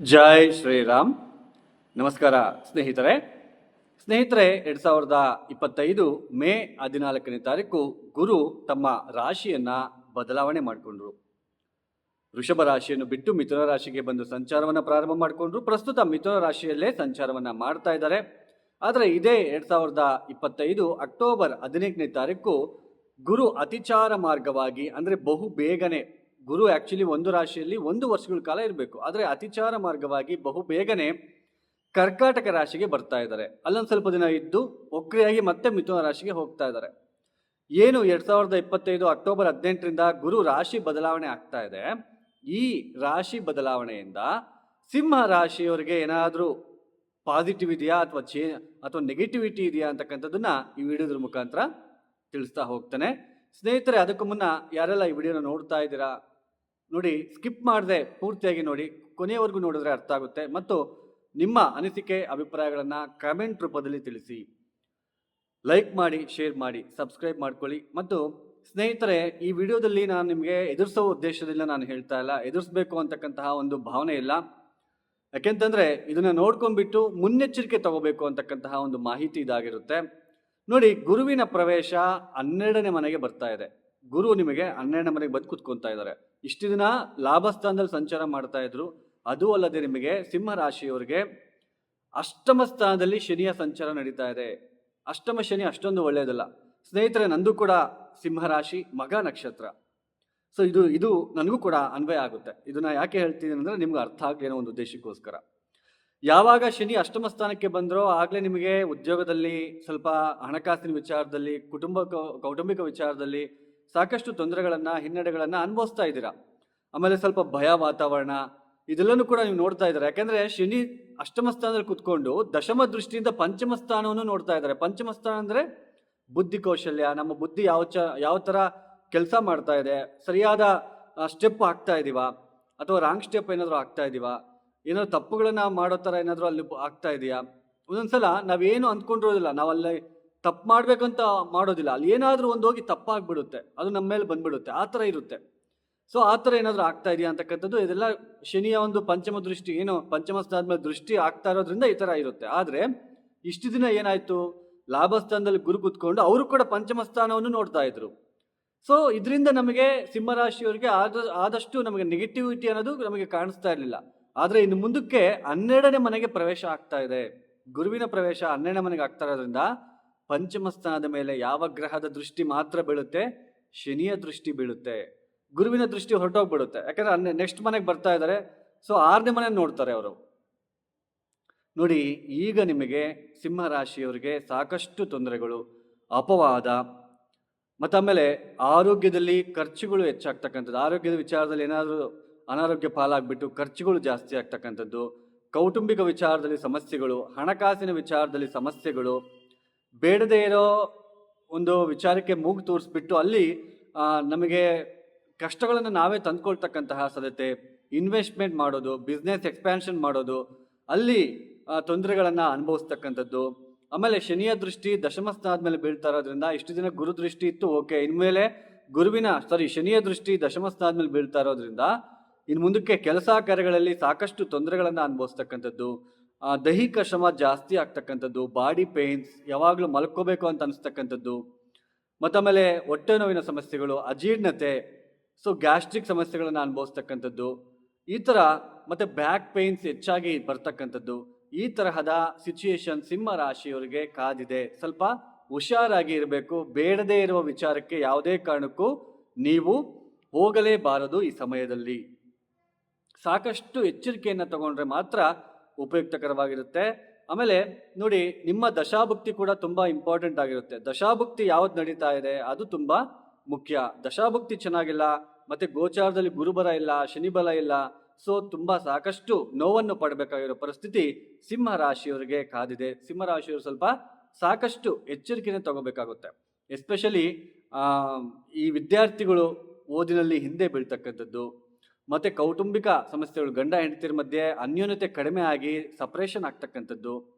ಜೈ ಶ್ರೀರಾಮ್. ನಮಸ್ಕಾರ ಸ್ನೇಹಿತರೆ. ಸ್ನೇಹಿತರೆ, ಎರಡ್ ಸಾವಿರದ ಇಪ್ಪತ್ತೈದು ಮೇ ಹದಿನಾಲ್ಕನೇ ತಾರೀಕು ಗುರು ತಮ್ಮ ರಾಶಿಯನ್ನು ಬದಲಾವಣೆ ಮಾಡಿಕೊಂಡ್ರು. ವೃಷಭ ರಾಶಿಯನ್ನು ಬಿಟ್ಟು ಮಿಥುನ ರಾಶಿಗೆ ಬಂದು ಸಂಚಾರವನ್ನ ಪ್ರಾರಂಭ ಮಾಡಿಕೊಂಡ್ರು. ಪ್ರಸ್ತುತ ಮಿಥುನ ರಾಶಿಯಲ್ಲೇ ಸಂಚಾರವನ್ನ ಮಾಡ್ತಾ ಇದ್ದಾರೆ. ಆದರೆ ಇದೇ ಎರಡು ಸಾವಿರದ ಇಪ್ಪತ್ತೈದು ಅಕ್ಟೋಬರ್ ಹದಿನೆಂಟನೇ ತಾರೀಕು ಗುರು ಅತಿಚಾರ ಮಾರ್ಗವಾಗಿ ಅಂದ್ರೆ ಬಹು ಬೇಗನೆ ಗುರು ಆ್ಯಕ್ಚುಲಿ ಒಂದು ರಾಶಿಯಲ್ಲಿ ಒಂದು ವರ್ಷಗಳ ಕಾಲ ಇರಬೇಕು. ಆದರೆ ಅತಿಚಾರ ಮಾರ್ಗವಾಗಿ ಬಹು ಬೇಗನೆ ಕರ್ಕಾಟಕ ರಾಶಿಗೆ ಬರ್ತಾ ಇದ್ದಾರೆ. ಅಲ್ಲೊಂದು ಸ್ವಲ್ಪ ದಿನ ಇದ್ದು ಒಕ್ರಿಯಾಗಿ ಮತ್ತೆ ಮಿಥುನ ರಾಶಿಗೆ ಹೋಗ್ತಾ ಇದ್ದಾರೆ. ಏನು ಎರಡು ಸಾವಿರದ ಇಪ್ಪತ್ತೈದು ಅಕ್ಟೋಬರ್ ಹದಿನೆಂಟರಿಂದ ಗುರು ರಾಶಿ ಬದಲಾವಣೆ ಆಗ್ತಾ ಇದೆ. ಈ ರಾಶಿ ಬದಲಾವಣೆಯಿಂದ ಸಿಂಹ ರಾಶಿಯವರಿಗೆ ಏನಾದರೂ ಪಾಸಿಟಿವ್ ಇದೆಯಾ ಅಥವಾ ಚೇ ಅಥವಾ ನೆಗೆಟಿವಿಟಿ ಇದೆಯಾ ಅಂತಕ್ಕಂಥದ್ದನ್ನ ಈ ವಿಡಿಯೋದ್ರ ಮುಖಾಂತರ ತಿಳಿಸ್ತಾ ಹೋಗ್ತಾನೆ. ಸ್ನೇಹಿತರೆ, ಅದಕ್ಕೂ ಮುನ್ನ ಯಾರೆಲ್ಲ ಈ ವಿಡಿಯೋನ ನೋಡ್ತಾ ಇದ್ದೀರಾ? ನೋಡಿ, ಸ್ಕಿಪ್ ಮಾಡದೆ ಪೂರ್ತಿಯಾಗಿ ನೋಡಿ, ಕೊನೆಯವರೆಗೂ ನೋಡಿದ್ರೆ ಅರ್ಥ ಆಗುತ್ತೆ. ಮತ್ತು ನಿಮ್ಮ ಅನಿಸಿಕೆ, ಅಭಿಪ್ರಾಯಗಳನ್ನು ಕಮೆಂಟ್ ರೂಪದಲ್ಲಿ ತಿಳಿಸಿ. ಲೈಕ್ ಮಾಡಿ ಶೇರ್ ಮಾಡಿ ಸಬ್ಸ್ಕ್ರೈಬ್ ಮಾಡ್ಕೊಳ್ಳಿ. ಮತ್ತು ಸ್ನೇಹಿತರೆ, ಈ ವಿಡಿಯೋದಲ್ಲಿ ನಾನು ನಿಮಗೆ ಎದುರಿಸೋ ಉದ್ದೇಶದಿಂದ ನಾನು ಹೇಳ್ತಾ ಇಲ್ಲ. ಎದುರಿಸಬೇಕು ಅಂತಕ್ಕಂತಹ ಒಂದು ಭಾವನೆ ಇಲ್ಲ. ಯಾಕೆಂತಂದರೆ, ಇದನ್ನು ನೋಡ್ಕೊಂಡ್ಬಿಟ್ಟು ಮುನ್ನೆಚ್ಚರಿಕೆ ತಗೋಬೇಕು ಅಂತಕ್ಕಂತಹ ಒಂದು ಮಾಹಿತಿ ಇದಾಗಿರುತ್ತೆ. ನೋಡಿ, ಗುರುವಿನ ಪ್ರವೇಶ ಹನ್ನೆರಡನೇ ಮನೆಗೆ ಬರ್ತಾ ಇದೆ. ಗುರು ನಿಮಗೆ ಹನ್ನೆರಡನೇ ಮನೆಗೆ ಬಂದು ಕೂತ್ಕೊತಾ ಇದ್ದಾರೆ. ಇಷ್ಟು ದಿನ ಲಾಭಸ್ಥಾನದಲ್ಲಿ ಸಂಚಾರ ಮಾಡ್ತಾ ಇದ್ರು. ಅದು ಅಲ್ಲದೆ ನಿಮಗೆ ಸಿಂಹ ರಾಶಿಯವರಿಗೆ ಅಷ್ಟಮ ಸ್ಥಾನದಲ್ಲಿ ಶನಿಯ ಸಂಚಾರ ನಡೀತಾ ಇದೆ. ಅಷ್ಟಮ ಶನಿ ಅಷ್ಟೊಂದು ಒಳ್ಳೆಯದಲ್ಲ. ಸ್ನೇಹಿತರೆ, ನಂದು ಕೂಡ ಸಿಂಹ ರಾಶಿ ಮಗ ನಕ್ಷತ್ರ. ಸೊ ಇದು ಇದು ನನಗೂ ಕೂಡ ಅನ್ವಯ ಆಗುತ್ತೆ. ಇದನ್ನ ಯಾಕೆ ಹೇಳ್ತೀನಿ ಅಂದರೆ ನಿಮ್ಗೆ ಅರ್ಥ ಆಗಲಿ ಅನ್ನೋ ಒಂದು ಉದ್ದೇಶಕ್ಕೋಸ್ಕರ. ಯಾವಾಗ ಶನಿ ಅಷ್ಟಮ ಸ್ಥಾನಕ್ಕೆ ಬಂದರೋ ಆಗಲೇ ನಿಮಗೆ ಉದ್ಯೋಗದಲ್ಲಿ ಸ್ವಲ್ಪ ಹಣಕಾಸಿನ ವಿಚಾರದಲ್ಲಿ ಕುಟುಂಬ ಕೌಟುಂಬಿಕ ವಿಚಾರದಲ್ಲಿ ಸಾಕಷ್ಟು ತೊಂದರೆಗಳನ್ನು, ಹಿನ್ನಡೆಗಳನ್ನು ಅನುಭವಿಸ್ತಾ ಇದ್ದೀರಾ? ಆಮೇಲೆ ಸ್ವಲ್ಪ ಭಯ ವಾತಾವರಣ, ಇದೆಲ್ಲನೂ ಕೂಡ ನೀವು ನೋಡ್ತಾ ಇದ್ದಾರೆ? ಯಾಕಂದ್ರೆ ಶನಿ ಅಷ್ಟಮ ಸ್ಥಾನದಲ್ಲಿ ಕುತ್ಕೊಂಡು ದಶಮ ದೃಷ್ಟಿಯಿಂದ ಪಂಚಮ ಸ್ಥಾನವನ್ನು ನೋಡ್ತಾ ಇದ್ದಾರೆ. ಪಂಚಮ ಸ್ಥಾನ ಅಂದ್ರೆ ಬುದ್ಧಿ ಕೌಶಲ್ಯ, ನಮ್ಮ ಬುದ್ಧಿ ಯಾವ ಚ, ಯಾವ ಥರ ಕೆಲಸ ಮಾಡ್ತಾ ಇದೆ, ಸರಿಯಾದ ಸ್ಟೆಪ್ ಹಾಕ್ತಾ ಇದೀವಾ, ಅಥವಾ ರಾಂಗ್ ಸ್ಟೆಪ್ ಏನಾದರೂ ಆಗ್ತಾ ಇದೀವಾ, ಏನಾದ್ರು ತಪ್ಪುಗಳನ್ನು ಮಾಡೋ ಥರ ಏನಾದರೂ ಅಲ್ಲಿ ಆಗ್ತಾ ಇದೆಯಾ? ಒಂದೊಂದ್ಸಲ ನಾವೇನು ಅಂದ್ಕೊಂಡಿರೋದಿಲ್ಲ. ನಾವು ಅಲ್ಲಿ ತಪ್ಪು ಮಾಡಬೇಕಂತ ಮಾಡೋದಿಲ್ಲ. ಅಲ್ಲಿ ಏನಾದರೂ ಒಂದು ಹೋಗಿ ತಪ್ಪಾಗ್ಬಿಡುತ್ತೆ. ಅದು ನಮ್ಮ ಮೇಲೆ ಬಂದ್ಬಿಡುತ್ತೆ. ಆ ಥರ ಇರುತ್ತೆ. ಸೊ ಆ ಥರ ಏನಾದರೂ ಆಗ್ತಾ ಇದೆಯಾ ಅಂತಕ್ಕಂಥದ್ದು ಇದೆಲ್ಲ ಶನಿಯ ಒಂದು ಪಂಚಮ ದೃಷ್ಟಿ, ಏನು ಪಂಚಮ ಸ್ಥಾನದ ಮೇಲೆ ದೃಷ್ಟಿ ಆಗ್ತಾ ಇರೋದ್ರಿಂದ ಈ ಥರ ಇರುತ್ತೆ. ಆದರೆ, ಇಷ್ಟು ದಿನ ಏನಾಯ್ತು? ಲಾಭಸ್ಥಾನದಲ್ಲಿ ಗುರು ಕುತ್ಕೊಂಡು ಅವರು ಕೂಡ ಪಂಚಮ ಸ್ಥಾನವನ್ನು ನೋಡ್ತಾ ಇದ್ರು. ಸೊ ಇದರಿಂದ ನಮಗೆ ಸಿಂಹರಾಶಿಯವರಿಗೆ ಆದ, ಆದಷ್ಟು ನಮಗೆ ನೆಗೆಟಿವಿಟಿ ಅನ್ನೋದು ನಮಗೆ ಕಾಣಿಸ್ತಾ ಇರಲಿಲ್ಲ. ಆದರೆ, ಇನ್ನು ಮುಂದಕ್ಕೆ ಹನ್ನೆರಡನೇ ಮನೆಗೆ ಪ್ರವೇಶ ಆಗ್ತಾ ಇದೆ. ಗುರುವಿನ ಪ್ರವೇಶ ಹನ್ನೆರಡನೇ ಮನೆಗೆ ಆಗ್ತಾ ಇರೋದ್ರಿಂದ ಪಂಚಮ ಸ್ಥಾನದ ಮೇಲೆ ಯಾವ ಗ್ರಹದ ದೃಷ್ಟಿ ಮಾತ್ರ ಬೀಳುತ್ತೆ? ಶನಿಯ ದೃಷ್ಟಿ ಬೀಳುತ್ತೆ. ಗುರುವಿನ ದೃಷ್ಟಿ ಹೊರಟೋಗ್ಬಿಡುತ್ತೆ. ಯಾಕಂದ್ರೆ ನೆಕ್ಸ್ಟ್ ಮನೆಗೆ ಬರ್ತಾ ಇದ್ದಾರೆ ಸೊ ಆರನೇ ಮನೆ ನೋಡ್ತಾರೆ ಅವರು. ನೋಡಿ, ಈಗ ನಿಮಗೆ ಸಿಂಹ ರಾಶಿಯವರಿಗೆ ಸಾಕಷ್ಟು ತೊಂದರೆಗಳು. ಅಪವಾದ, ಮತ್ತು ಆಮೇಲೆ ಆರೋಗ್ಯದಲ್ಲಿ ಖರ್ಚುಗಳು ಹೆಚ್ಚಾಗ್ತಕ್ಕಂಥದ್ದು. ಆರೋಗ್ಯದ ವಿಚಾರದಲ್ಲಿ ಏನಾದರೂ ಅನಾರೋಗ್ಯ ಪಾಲಾಗ್ಬಿಟ್ಟು ಖರ್ಚುಗಳು ಜಾಸ್ತಿ ಆಗ್ತಕ್ಕಂಥದ್ದು. ಕೌಟುಂಬಿಕ ವಿಚಾರದಲ್ಲಿ ಸಮಸ್ಯೆಗಳು, ಹಣಕಾಸಿನ ವಿಚಾರದಲ್ಲಿ ಸಮಸ್ಯೆಗಳು ಬೇಡದೇ ಇರೋ ಒಂದು ವಿಚಾರಕ್ಕೆ ಮೂಗು ತೋರಿಸ್ಬಿಟ್ಟು ಅಲ್ಲಿ ನಮಗೆ ಕಷ್ಟಗಳನ್ನು ನಾವೇ ತಂದುಕೊಳ್ತಕ್ಕಂತಹ ಸಾಧ್ಯತೆ ಇನ್ವೆಸ್ಟ್ಮೆಂಟ್ ಮಾಡೋದು ಬಿಸ್ನೆಸ್ ಎಕ್ಸ್ಪ್ಯಾನ್ಷನ್ ಮಾಡೋದು, ಅಲ್ಲಿ ತೊಂದರೆಗಳನ್ನು ಅನುಭವಿಸ್ತಕ್ಕಂಥದ್ದು. ಆಮೇಲೆ ಶನಿಯ ದೃಷ್ಟಿ ದಶಮಸ್ಥಾನ ಆದಮೇಲೆ ಮೇಲೆ ಬೀಳ್ತಾ ಇರೋದ್ರಿಂದ ಇಷ್ಟು ದಿನ ಗುರು ದೃಷ್ಟಿ ಇತ್ತು, ಓಕೆ. ಇನ್ಮೇಲೆ ಗುರುವಿನ ಸಾರಿ ಶನಿಯ ದೃಷ್ಟಿ ದಶಮಸ್ಥಾನ ಆದಮೇಲೆ ಮೇಲೆ ಬೀಳ್ತಾ ಇರೋದ್ರಿಂದ ಇನ್ನು ಮುಂದಕ್ಕೆ ಕೆಲಸ ಕಾರ್ಯಗಳಲ್ಲಿ ಸಾಕಷ್ಟು ತೊಂದರೆಗಳನ್ನು ಅನುಭವಿಸ್ತಕ್ಕಂಥದ್ದು. ದೈಹಿಕ ಶ್ರಮ ಜಾಸ್ತಿ ಆಗ್ತಕ್ಕಂಥದ್ದು ಬಾಡಿ ಪೇಯ್ನ್ಸ್ ಯಾವಾಗಲೂ ಮಲ್ಕೋಬೇಕು ಅಂತ ಅನಿಸ್ತಕ್ಕಂಥದ್ದು ಮತ್ತು ಆಮೇಲೆ ಹೊಟ್ಟೆ ನೋವಿನ ಸಮಸ್ಯೆಗಳು, ಅಜೀರ್ಣತೆ ಸೊ ಗ್ಯಾಸ್ಟ್ರಿಕ್ ಸಮಸ್ಯೆಗಳನ್ನು ಅನುಭವಿಸ್ತಕ್ಕಂಥದ್ದು, ಈ ಥರ ಮತ್ತು ಬ್ಯಾಕ್ ಪೇಯ್ನ್ಸ್ ಹೆಚ್ಚಾಗಿ ಬರ್ತಕ್ಕಂಥದ್ದು, ಈ ತರಹದ ಸಿಚುಯೇಷನ್ ಸಿಂಹ ರಾಶಿಯವರಿಗೆ ಕಾದಿದೆ. ಸ್ವಲ್ಪ ಹುಷಾರಾಗಿ ಇರಬೇಕು, ಬೇಡದೇ ಇರುವ ವಿಚಾರಕ್ಕೆ ಯಾವುದೇ ಕಾರಣಕ್ಕೂ ನೀವು ಹೋಗಲೇಬಾರದು ಈ ಸಮಯದಲ್ಲಿ. ಸಾಕಷ್ಟು ಎಚ್ಚರಿಕೆಯನ್ನು ತಗೊಂಡ್ರೆ ಮಾತ್ರ ಉಪಯುಕ್ತಕರವಾಗಿರುತ್ತೆ. ಆಮೇಲೆ ನೋಡಿ, ನಿಮ್ಮ ದಶಾಭುಕ್ತಿ ಕೂಡ ತುಂಬ ಇಂಪಾರ್ಟೆಂಟ್ ಆಗಿರುತ್ತೆ. ದಶಾಭುಕ್ತಿ ಯಾವ್ದು ನಡೀತಾ ಇದೆ? ಅದು ತುಂಬ ಮುಖ್ಯ. ದಶಾಭುಕ್ತಿ ಚೆನ್ನಾಗಿಲ್ಲ, ಮತ್ತೆ ಗೋಚಾರದಲ್ಲಿ ಗುರುಬಲ ಇಲ್ಲ, ಶನಿಬಲ ಇಲ್ಲ, ಸೊ ತುಂಬಾ ಸಾಕಷ್ಟು ನೋವನ್ನು ಪಡಬೇಕಾಗಿರೋ ಪರಿಸ್ಥಿತಿ ಸಿಂಹ ರಾಶಿಯವರಿಗೆ ಕಾದಿದೆ. ಸಿಂಹ ರಾಶಿಯವರು ಸ್ವಲ್ಪ ಸಾಕಷ್ಟು ಎಚ್ಚರಿಕೆಯನ್ನು ತಗೋಬೇಕಾಗುತ್ತೆ. ಎಸ್ಪೆಷಲಿ ಈ ವಿದ್ಯಾರ್ಥಿಗಳು ಓದಿನಲ್ಲಿ ಹಿಂದೆ ಬೀಳ್ತಕ್ಕಂಥದ್ದು ಮತ್ತೆ ಕೌಟುಂಬಿಕ ಸಮಸ್ಯೆಗಳು, ಗಂಡ ಹೆಂಡತಿಯರ ಮಧ್ಯೆ ಅನ್ಯೋನ್ಯತೆ ಕಡಿಮೆ ಆಗಿ ಸಪ್ರೇಷನ್ ಆಗ್ತಕ್ಕಂಥದ್ದು.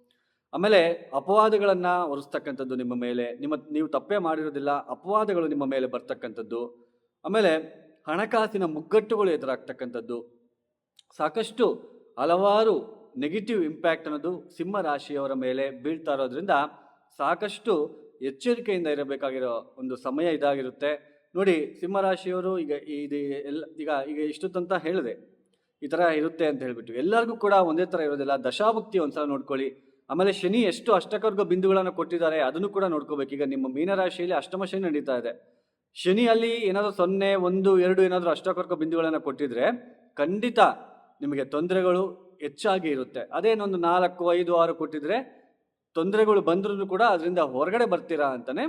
ಆಮೇಲೆ ಅಪವಾದಗಳನ್ನು ಹೊರಿಸ್ತಕ್ಕಂಥದ್ದು ನಿಮ್ಮ ಮೇಲೆ. ನಿಮ್ಮ, ನೀವು ತಪ್ಪೇ ಮಾಡಿರೋದಿಲ್ಲ, ಅಪವಾದಗಳು ನಿಮ್ಮ ಮೇಲೆ ಬರ್ತಕ್ಕಂಥದ್ದು. ಆಮೇಲೆ ಹಣಕಾಸಿನ ಮುಗ್ಗಟ್ಟುಗಳು ಎದುರಾಗ್ತಕ್ಕಂಥದ್ದು. ಸಾಕಷ್ಟು ಹಲವಾರು ನೆಗೆಟಿವ್ ಇಂಪ್ಯಾಕ್ಟ್ ಅನ್ನೋದು ಸಿಂಹ ರಾಶಿಯವರ ಮೇಲೆ ಬೀಳ್ತಾ ಇರೋದ್ರಿಂದ ಸಾಕಷ್ಟು ಎಚ್ಚರಿಕೆಯಿಂದ ಇರಬೇಕಾಗಿರೋ ಒಂದು ಸಮಯ ಇದಾಗಿರುತ್ತೆ. ನೋಡಿ, ಸಿಂಹರಾಶಿಯವರು ಈಗ ಇದು ಎಲ್ಲ, ಈಗ ಈಗ ಇಷ್ಟೊತ್ತಂತ ಹೇಳಿದೆ. ಈ ಥರ ಇರುತ್ತೆ ಅಂತ ಹೇಳಿಬಿಟ್ಟು. ಎಲ್ಲರಿಗೂ ಕೂಡ ಒಂದೇ ಥರ ಇರೋದಿಲ್ಲ. ದಶಾಭುಕ್ತಿ ಒಂದ್ಸಲ ನೋಡ್ಕೊಳ್ಳಿ. ಆಮೇಲೆ ಶನಿ ಎಷ್ಟು ಅಷ್ಟಕರ್ಗ ಬಿಂದುಗಳನ್ನು ಕೊಟ್ಟಿದ್ದಾರೆ, ಅದನ್ನು ಕೂಡ ನೋಡ್ಕೋಬೇಕು. ಈಗ ನಿಮ್ಮ ಮೀನರಾಶಿಯಲ್ಲಿ ಅಷ್ಟಮ ಶನಿ ನಡೀತಾ ಇದೆ. ಶನಿ ಅಲ್ಲಿ ಏನಾದರೂ ಸೊನ್ನೆ, ಒಂದು, ಎರಡು ಏನಾದರೂ ಅಷ್ಟಕರ್ಗ ಬಿಂದುಗಳನ್ನು ಕೊಟ್ಟಿದ್ರೆ ಖಂಡಿತ ನಿಮಗೆ ತೊಂದರೆಗಳು ಹೆಚ್ಚಾಗಿ ಇರುತ್ತೆ. ಅದೇನೊಂದು ನಾಲ್ಕು, ಐದು, ಆರು ಕೊಟ್ಟಿದ್ರೆ ತೊಂದರೆಗಳು ಬಂದ್ರೂ ಕೂಡ ಅದರಿಂದ ಹೊರಗಡೆ ಬರ್ತೀರಾ ಅಂತಲೇ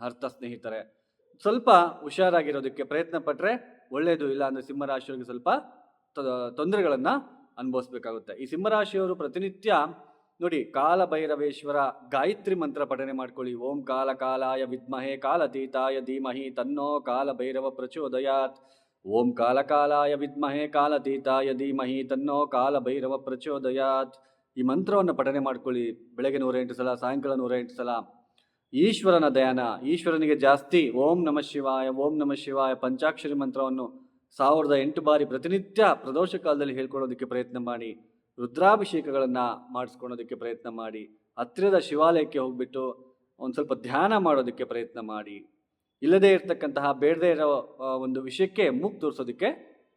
ಅರ್ಥ ಸ್ನೇಹಿತರೆ. ಸ್ವಲ್ಪ ಹುಷಾರಾಗಿರೋದಕ್ಕೆ ಪ್ರಯತ್ನ ಪಟ್ಟರೆ ಒಳ್ಳೆಯದು ಇಲ್ಲ ಅಂದರೆ ಸಿಂಹರಾಶಿಯವರಿಗೆ ಸ್ವಲ್ಪ ತೊಂದರೆಗಳನ್ನು ಅನುಭವಿಸ್ಬೇಕಾಗುತ್ತೆ. ಈ ಸಿಂಹರಾಶಿಯವರು ಪ್ರತಿನಿತ್ಯ ನೋಡಿ ಕಾಲ ಭೈರವೇಶ್ವರ ಗಾಯತ್ರಿ ಮಂತ್ರ ಪಠನೆ ಮಾಡ್ಕೊಳ್ಳಿ. ಓಂ ಕಾಲ ಕಾಲಾಯ ವಿದ್ಮಹೆ ಕಾಲತೀತಾಯ ಧೀಮಹಿ ತನ್ನೋ ಕಾಲ ಭೈರವ ಪ್ರಚೋದಯಾತ್. ಓಂ ಕಾಲ ಕಾಲಾಯ ವಿದ್ಮಹೆ ಕಾಲತೀತಾಯ ಧೀಮಹಿ ತನ್ನೋ ಕಾಲ ಭೈರವ ಪ್ರಚೋದಯಾತ್. ಈ ಮಂತ್ರವನ್ನು ಪಠನೆ ಮಾಡ್ಕೊಳ್ಳಿ. ಬೆಳಗ್ಗೆ ನೂರ ಎಂಟು ಸಲ, ಸಾಯಂಕಾಲ ನೂರ ಎಂಟು ಸಲ. ಈಶ್ವರನ ಧ್ಯಾನ ಈಶ್ವರನಿಗೆ ಜಾಸ್ತಿ ಓಂ ನಮಃ ಶಿವಾಯ, ಓಂ ನಮಃ ಶಿವಾಯ ಪಂಚಾಕ್ಷರಿ ಮಂತ್ರವನ್ನು ಸಾವಿರದ ಎಂಟು ಬಾರಿ ಪ್ರತಿನಿತ್ಯ ಪ್ರದೋಷ ಕಾಲದಲ್ಲಿ ಹೇಳ್ಕೊಳ್ಳೋದಕ್ಕೆ ಪ್ರಯತ್ನ ಮಾಡಿ, ರುದ್ರಾಭಿಷೇಕಗಳನ್ನು ಮಾಡಿಸ್ಕೊಳ್ಳೋದಕ್ಕೆ ಪ್ರಯತ್ನ ಮಾಡಿ, ಹತ್ತಿರದ ಶಿವಾಲಯಕ್ಕೆ ಹೋಗ್ಬಿಟ್ಟು ಒಂದು ಸ್ವಲ್ಪ ಧ್ಯಾನ ಮಾಡೋದಕ್ಕೆ ಪ್ರಯತ್ನ ಮಾಡಿ, ಇಲ್ಲದೇ ಇರತಕ್ಕಂತಹ ಬೇಡದೇ ಇರೋ ಒಂದು ವಿಷಯಕ್ಕೆ ಮೂಗ್ ತೋರಿಸೋದಕ್ಕೆ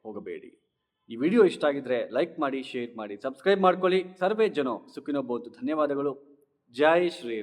ಹೋಗಬೇಡಿ. ಈ ವಿಡಿಯೋ ಇಷ್ಟ ಆಗಿದ್ರೆ ಲೈಕ್ ಮಾಡಿ, ಶೇರ್ ಮಾಡಿ, ಸಬ್ಸ್ಕ್ರೈಬ್ ಮಾಡ್ಕೊಳ್ಳಿ. ಸರ್ವೇ ಜನೋ, ಸುಖಿನೋ ಧನ್ಯವಾದಗಳು. ಜೈ ಶ್ರೀರಾಮ್.